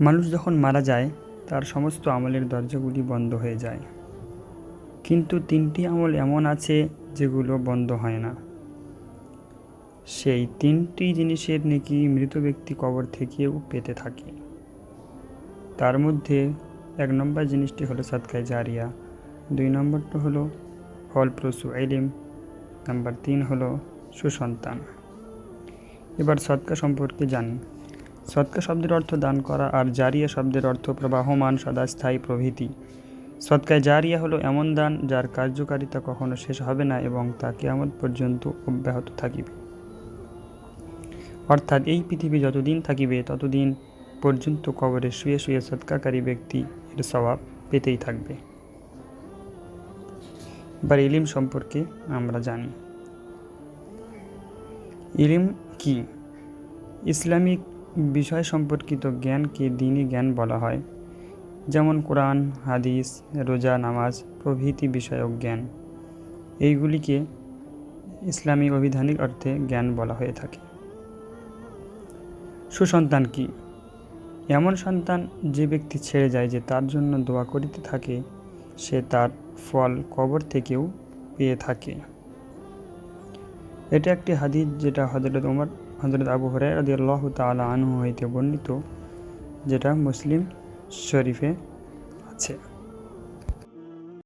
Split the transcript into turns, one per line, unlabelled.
মানুষ যখন মারা যায়, তার সমস্ত আমলের দরজাগুলি বন্ধ হয়ে যায়। কিন্তু তিনটি আমল এমন আছে, যেগুলো বন্ধ হয় না। সেই তিনটি জিনিসের নাকি মৃত ব্যক্তি কবর থেকেও পেতে থাকে। তার মধ্যে এক নম্বর জিনিসটি হলো সৎকায় জারিয়া, দুই নম্বরটা হলো ফলপ্রসূ এলিম নাম্বার তিন হলো সুসন্তান। এবার সৎকা সম্পর্কে জানি। সৎকা শব্দের অর্থ দান করা আর জারিয়া শব্দের অর্থ প্রবাহমান, সদাস্থায়ী প্রভৃতি। সৎকায় জারিয়া হলো এমন দান যার কার্যকারিতা কখনো শেষ হবে না এবং তা কেয়ামত পর্যন্ত অব্যাহত থাকিবে। অর্থাৎ এই পৃথিবী যতদিন থাকিবে, ততদিন পর্যন্ত কবরে শুয়ে শুয়ে সৎকাকারী ব্যক্তি এর স্বভাব পেতেই থাকবে। এবার ইলিম সম্পর্কে আমরা জানি। ইলিম কি? ইসলামিক বিষয় সম্পর্কিত জ্ঞানকে দিনই জ্ঞান বলা হয়। যেমন কোরআন, হাদিস, রোজা, নামাজ প্রভৃতি বিষয়ক জ্ঞান। এইগুলিকে ইসলামী অভিধানিক অর্থে জ্ঞান বলা হয়ে থাকে। সুসন্তান কি? এমন সন্তান যে ব্যক্তি ছেড়ে যায় যে তার জন্য দোয়া করিতে থাকে, সে তার ফল কবর থেকেও পেয়ে থাকে। এটা একটি হাদিস যেটা হজরত উমর হজরত আবু হরে রাদি আল্লাহ তালা আনহু হইতে বর্ণিত, যেটা মুসলিম শরীফে আছে।